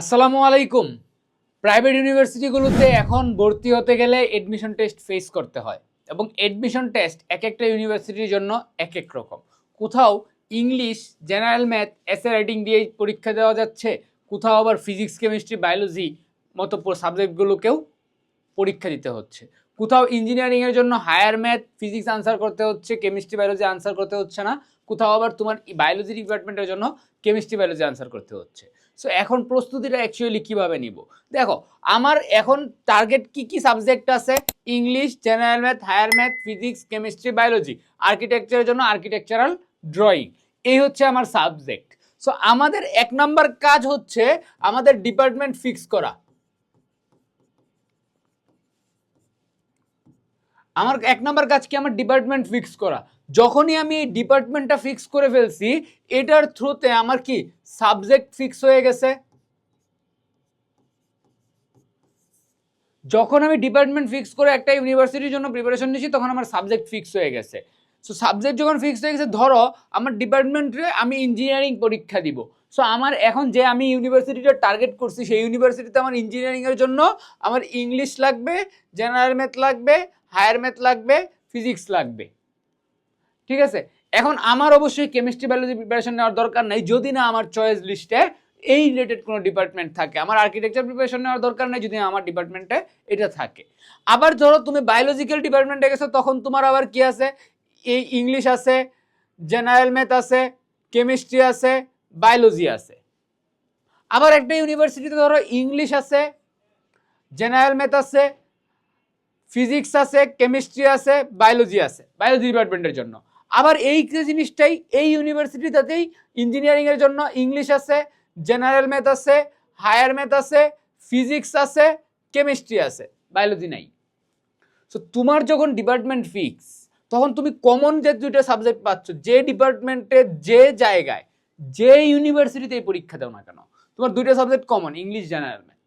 আসসালামু আলাইকুম। প্রাইভেট ইউনিভার্সিটিগুলোতে এখন ভর্তি হতে গেলে এডমিশন টেস্ট ফেস করতে হয় এবং এডমিশন টেস্ট এক একটা ইউনিভার্সিটির জন্য এক এক রকম। কোথাও English general math essay writing দিয়ে পরীক্ষা দেওয়া যাচ্ছে, কোথাও আবার ফিজিক্স কেমিস্ট্রি বায়োলজি মতো সাবজেক্টগুলোকেও পরীক্ষা দিতে হচ্ছে। কোথাও ইঞ্জিনিয়ারিংয়ের জন্য হায়ার ম্যাথ ফিজিক্স আনসার করতে হচ্ছে কেমিস্ট্রি বায়োলজি আনসার করতে হচ্ছে না। কোথাও আবার তোমার বায়োলজি ডিপার্টমেন্টের জন্য কেমিস্ট্রি বায়োলজি আনসার করতে হচ্ছে। সো এখন প্রস্তুতিটা অ্যাকচুয়ালি কীভাবে নিব? দেখো, আমার এখন টার্গেট কি কি সাবজেক্ট আছে? English general math higher math physics chemistry biology আর্কিটেকচারের জন্য আর্কিটেকচারাল ড্রয়িং এই হচ্ছে আমার সাবজেক্ট সো আমাদের এক নম্বর কাজ হচ্ছে আমাদের ডিপার্টমেন্ট ফিক্স করা। আমার এক নম্বর কাজ কি? আমার ডিপার্টমেন্ট ফিক্স করা। যখনই আমি এই ডিপার্টমেন্টটা ফিক্স করে ফেলছি, এটার থ্রুতে আমার কি সাবজেক্ট ফিক্স হয়ে গেছে? যখন আমি ডিপার্টমেন্ট ফিক্স করে একটা ইউনিভার্সিটির জন্য প্রিপারেশন নিচ্ছি তখন আমার সাবজেক্ট ফিক্স হয়ে গেছে। সো সাবজেক্ট যখন ফিক্স হয়ে গেছে, ধরো আমার ডিপার্টমেন্টে আমি ইঞ্জিনিয়ারিং পরীক্ষা দিব। সো আমার এখন যে আমি ইউনিভার্সিটিটা টার্গেট করছি, সেই ইউনিভার্সিটিতে আমার ইঞ্জিনিয়ারিংয়ের জন্য আমার ইংলিশ লাগবে জেনারেল ম্যাথ লাগবে হায়ার ম্যাথ লাগবে ফিজিক্স লাগবে। ঠিক আছে? এখন আমার অবশ্যই কেমিস্ট্রি বায়োলজি প্রিপারেশন নেওয়ার দরকার নেই, যদি না আমার চয়েস লিস্টে এই রিলেটেড কোনো ডিপার্টমেন্ট থাকে। আমার আর্কিটেকচার প্রিপারেশন নেওয়ার দরকার নেই, যদি আমার ডিপার্টমেন্টে এটা থাকে। আবার ধরো তুমি বায়োলজিক্যাল ডিপার্টমেন্টে গেছো, তখন তোমার আবার কি আছে? এই ইংলিশ আছে জেনারেল ম্যাথ আছে কেমিস্ট্রি আছে বায়োলজি আছে। আবার একটা ইউনিভার্সিটিতে ধরো ইংলিশ আছে জেনারেল ম্যাথ আছে ফিজিক্স আছে কেমিস্ট্রি আছে বায়োলজি আছে। বায়োলজি ডিপার্টমেন্টের জন্য। আবার এই যে জিনিসটাই এই ইউনিভার্সিটিটাতেই ইঞ্জিনিয়ারিংয়ের জন্য ইংলিশ আছে জেনারেল ম্যাথ আছে হায়ার ম্যাথ আছে ফিজিক্স আছে কেমিস্ট্রি আছে বায়োলজি নাই। সো তোমার যখন ডিপার্টমেন্ট ফিক্স তখন তুমি কমন যে দুইটা সাবজেক্ট পাচ্ছ, যে ডিপার্টমেন্টে যে জায়গায়, যে ইউনিভার্সিটিতে এই পরীক্ষা দাও না কেন, তোমার দুইটা subject common English general math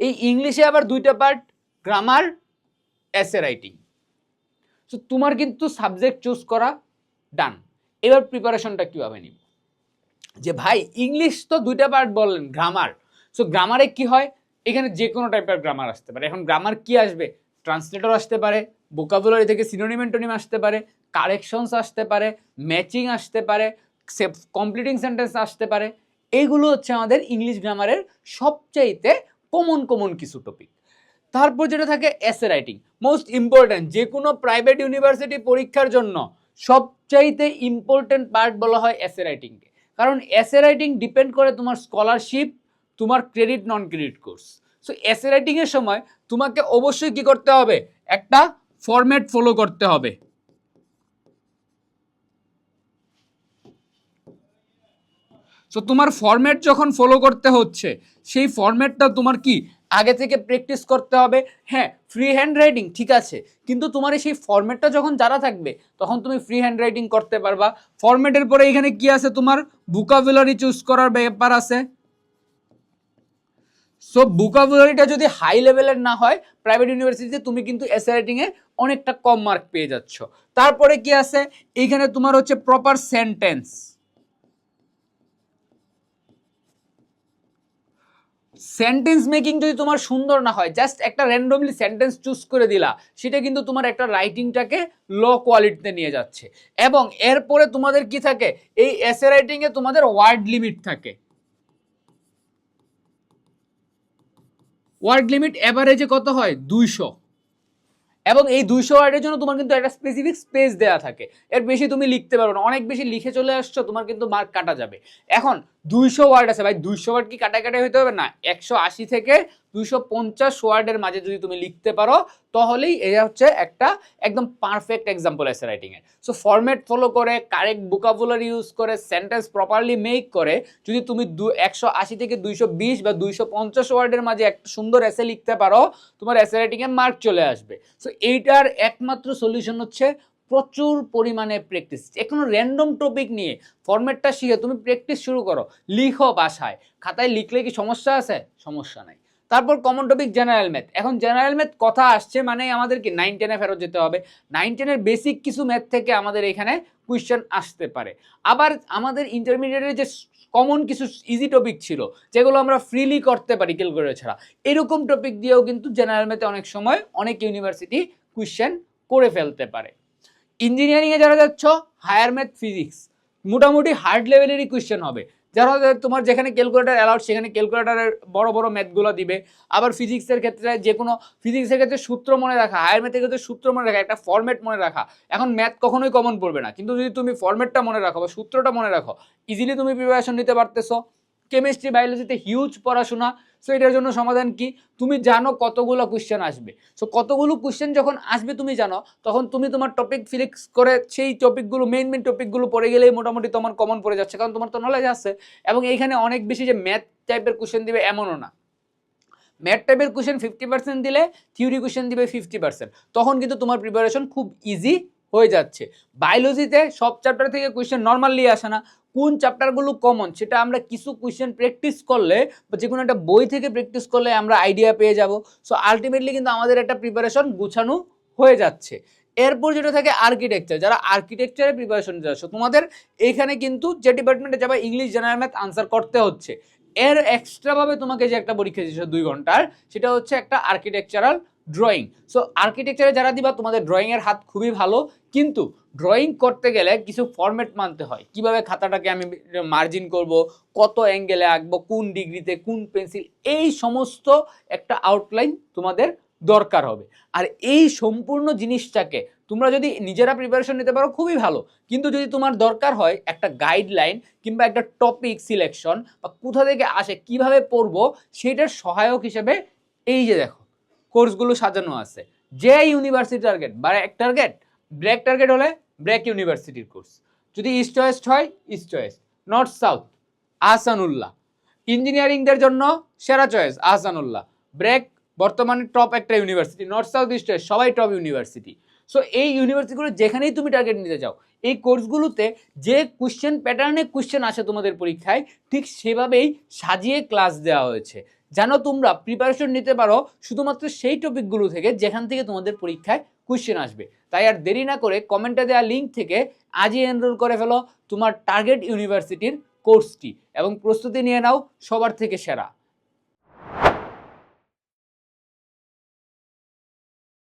এই ইংলিশে আবার দুইটা part grammar essay writing so তোমার কিন্তু সাবজেক্ট চুজ করা ডান এবার প্রিপারেশনটা কীভাবে নিব? যে ভাই ইংলিশ তো দুইটা পার্ট বললেন গ্রামার সো গ্রামারে কি হয়? এখানে যে কোনো টাইপের গ্রামার আসতে পারে। এখন গ্রামার কি আসবে? ট্রান্সলেটর আসতে পারে বোকাবুলারি থেকে সিনোনিম অ্যান্টোনিম আসতে পারে কারেকশনস আসতে পারে ম্যাচিং আসতে পারে কমপ্লিটিং সেন্টেন্স আসতে পারে। এইগুলো হচ্ছে আমাদের ইংলিশ গ্রামারের সবচাইতে কমন কমন কিছু টপিক তারপর যেটা থাকে এসে রাইটিং মোস্ট ইম্পর্ট্যান্ট যে কোনো প্রাইভেট ইউনিভার্সিটি পরীক্ষার জন্য সবচাইতে ইম্পর্ট্যান্ট পার্ট বলা হয় এসে রাইটিংকে কারণ এসে রাইটিং ডিপেন্ড করে তোমার স্কলারশিপ তোমার credit non credit course so essay রাইটিংয়ের সময় তোমাকে অবশ্যই কি করতে হবে? একটা ফরম্যাট ফলো করতে হবে। সো তোমার ফরম্যাট যখন ফলো করতে হচ্ছে, সেই ফরম্যাটটা তোমার কি? আগে থেকে প্র্যাকটিস করতে হবে। হ্যাঁ ফ্রি হ্যান্ড রাইটিং ঠিক আছে। কিন্তু তোমার সেই ফরম্যাটটা যখন জানা থাকবে, তখন তুমি ফ্রি হ্যান্ড রাইটিং করতে পারবা। ফরম্যাটের পরে এখানে কি আছে তোমার? বুকাবুলারি চুজ করার ব্যাপার আছে। সো বুকাবুলারিটা যদি হাই লেভেলের না হয় প্রাইভেট ইউনিভার্সিটিতে তুমি কিন্তু এসে রাইটিংয়ে অনেকটা কম মার্ক পেয়ে যাচ্ছ। তারপরে কি আছে? এইখানে তোমার হচ্ছে প্রপার সেন্টেন্স সেন্টেন্স মেকিং যদি তোমার সুন্দর না হয় জাস্ট একটা র্যান্ডমলি সেন্টেন্স চুজ করে দিলা, সেটা কিন্তু তোমার একটা রাইটিংটাকে লো কোয়ালিটিতে নিয়ে যাচ্ছে। এবং এরপরে তোমাদের কি থাকে? এই এসে রাইটিংয়ে তোমাদের ওয়ার্ড লিমিট থাকে। ওয়ার্ড লিমিট অ্যাভারেজে কত হয়? দুইশো। এবং এই দুইশো ওয়ার্ডের জন্য তোমার কিন্তু একটা স্পেসিফিক স্পেস দেওয়া থাকে। এর বেশি তুমি লিখতে পারো না। অনেক বেশি লিখে চলে আসছো, তোমার কিন্তু মার্ক কাটা যাবে। এখন দুইশো ওয়ার্ড আছে, ভাই, দুইশো ওয়ার্ড কি কাটা কাটা হইতে হবে? না, একশো আশি থেকে দুইশো পঞ্চাশ ওয়ার্ডের মাঝে যদি তুমি লিখতে পারো, তাহলেই এটা হচ্ছে একটা একদম পারফেক্ট এক্সাম্পল আছে রাইটিংয়ের সো ফরম্যাট ফলো করে কারেক্ট বুকাবুলার ইউজ করে সেন্টেন্স প্রপারলি মেক করে, যদি তুমি দু, একশো আশি থেকে দুইশো বিশ বা দুইশো পঞ্চাশ ওয়ার্ডের মাঝে একটা সুন্দর এসে লিখতে পারো, তোমার এসে রাইটিংয়ে মার্ক চলে আসবে। সো এইটার একমাত্র সলিউশন হচ্ছে প্রচুর পরিমাণে প্র্যাকটিস কোনো র্যান্ডম টপিক নিয়ে ফরম্যাটটা শিখে তুমি প্র্যাকটিস শুরু করো। লিখো বাসায়। খাতায় লিখলে কি সমস্যা আছে? সমস্যা নাই। তারপর কমন টপিক জেনারেল ম্যাথ এখন জেনারেল ম্যাথ কথা আসছে মানে আমাদের কি নাইন টেনে ফেরত যেতে হবে। নাইন টেনের বেসিক কিছু ম্যাথ থেকে আমাদের এখানে কোয়েশ্চেন আসতে পারে। আবার আমাদের ইন্টারমিডিয়েটের যে কমন কিছু ইজি টপিক ছিল, যেগুলো আমরা ফ্রিলি করতে পারি ক্যালকুলেটর ছাড়া, এরকম টপিক দিয়েও কিন্তু জেনারেল ম্যাথে অনেক সময় অনেক ইউনিভার্সিটি কোয়েশ্চেন করে ফেলতে পারে। ইঞ্জিনিয়ারিংয়ে যারা যাচ্ছ হায়ার ম্যাথ ফিজিক্স মোটামুটি হার্ড লেভেলেরই কোয়েশ্চেন হবে। যারা তোমার যেখানে ক্যালকুলেটার অ্যালাউড সেখানে ক্যালকুলেটারের বড় বড় ম্যাথগুলো দিবে। আবার ফিজিক্সের ক্ষেত্রে যে কোনো ফিজিক্সের ক্ষেত্রে সূত্র মনে রাখা হায়ার ম্যাথের ক্ষেত্রে সূত্র মনে রাখা, একটা ফর্মেট মনে রাখা। এখন ম্যাথ কখনোই কমন পড়বে না। কিন্তু যদি তুমি ফর্মেটটা মনে রাখো বা সূত্রটা মনে রাখো ইজিলি তুমি প্রিপারেশন নিতে পারতেছো। কেমিস্ট্রি বায়োলজিতে হিউজ পড়াশোনা সো এটার জন্য সমাধান কি? তুমি জানো কতগুলো কোশ্চেন আসবে। সো কতগুলো কোশ্চেন যখন আসবে তুমি জানো, তখন তুমি তোমার টপিক ফিলিক্স করে সেই টপিকগুলো মেইন মেইন টপিকগুলো পড়ে গেলেই মোটামুটি তোমার কমন পড়ে যাচ্ছে। কারণ তোমার তো নলেজ আছে এবং এইখানে অনেক বেশি যে ম্যাথ টাইপের কোশ্চেন দিবে এমনও না। ম্যাথ টাইপের কোশ্চেন ফিফটি পার্সেন্ট দিলে থিওরি কোশ্চেন দিবে ফিফটি পার্সেন্ট তখন কিন্তু তোমার প্রিপারেশন খুব ইজি হয়ে যাচ্ছে। বায়োলজিতে সব চ্যাপ্টার থেকে কোয়েশ্চেন নর্মালি আসে না। কোন চ্যাপ্টারগুলো কমন সেটা আমরা কিছু কোয়েশ্চেন প্র্যাকটিস করলে বা যে কোনো একটা বই থেকে প্র্যাকটিস করলে আমরা আইডিয়া পেয়ে যাব। সো আলটিমেটলি কিন্তু আমাদের একটা প্রিপারেশন গুছানো হয়ে যাচ্ছে। এরপর যেটা থাকে আর্কিটেকচার যারা আর্কিটেকচারে প্রিপারেশন যাচ্ছ তোমাদের এখানে কিন্তু যে ডিপার্টমেন্টে যাবে ইংলিশ জেনারেল ম্যাথ আনসার করতে হচ্ছে। এর এক্সট্রাভাবে তোমাকে যে একটা পরীক্ষা দিচ্ছে দুই ঘণ্টার, সেটা হচ্ছে একটা আর্কিটেকচারাল ড্রয়িং সো আর্কিটেকচারে যারা দিবা, তোমাদের ড্রয়িংয়ের হাত খুবই ভালো। কিন্তু ড্রয়িং করতে গেলে কিছু ফরম্যাট মানতে হয়। কীভাবে খাতাটাকে আমি মার্জিন করব, কত অ্যাঙ্গেলে আঁকবো, কোন ডিগ্রিতে, কোন পেন্সিল এই সমস্ত একটা আউটলাইন তোমাদের দরকার হবে। আর এই সম্পূর্ণ জিনিসটাকে তোমরা যদি নিজেরা প্রিপারেশন নিতে পারো, খুবই ভালো। কিন্তু যদি তোমার দরকার হয় একটা গাইডলাইন কিংবা একটা টপিক সিলেকশন বা কোথা থেকে আসে, কীভাবে পড়ব, সেটার সহায়ক হিসেবে এই যে দেখো। কোর্সগুলো সাজানো আছে। যে ইউনিভার্সিটি টার্গেট বা এক টার্গেট ব্র্যাক টার্গেট হলে ব্র্যাক ইউনিভার্সিটির কোর্স যদি ইস্ট ওয়েস্ট হয় East West North South Ahsanullah. ইঞ্জিনিয়ারিংদের জন্য সেরা চয়েস আহসানুল্লাহ। ব্র্যাক বর্তমানে টপ একটা university North South East West সবাই টপ ইউনিভার্সিটি সো এই ইউনিভার্সিটিগুলো যেখানেই তুমি টার্গেট নিতে যাও এই কোর্সগুলোতে যে কোশ্চেন প্যাটার্নে কোশ্চেন আসে তোমাদের পরীক্ষায়, ঠিক সেভাবেই সাজিয়ে ক্লাস দেওয়া হয়েছে। যেন তোমরা প্রিপারেশন নিতে পারো শুধুমাত্র সেই টপিকগুলো থেকে যেখান থেকে তোমাদের পরীক্ষায় কোয়েশ্চেন আসবে। তাই আর দেরি না করে কমেন্টে দেওয়া লিঙ্ক থেকে আজই এনরোল করে ফেলো তোমার টার্গেট ইউনিভার্সিটির কোর্সটি এবং প্রস্তুতি নিয়ে নাও সবার থেকে সেরা।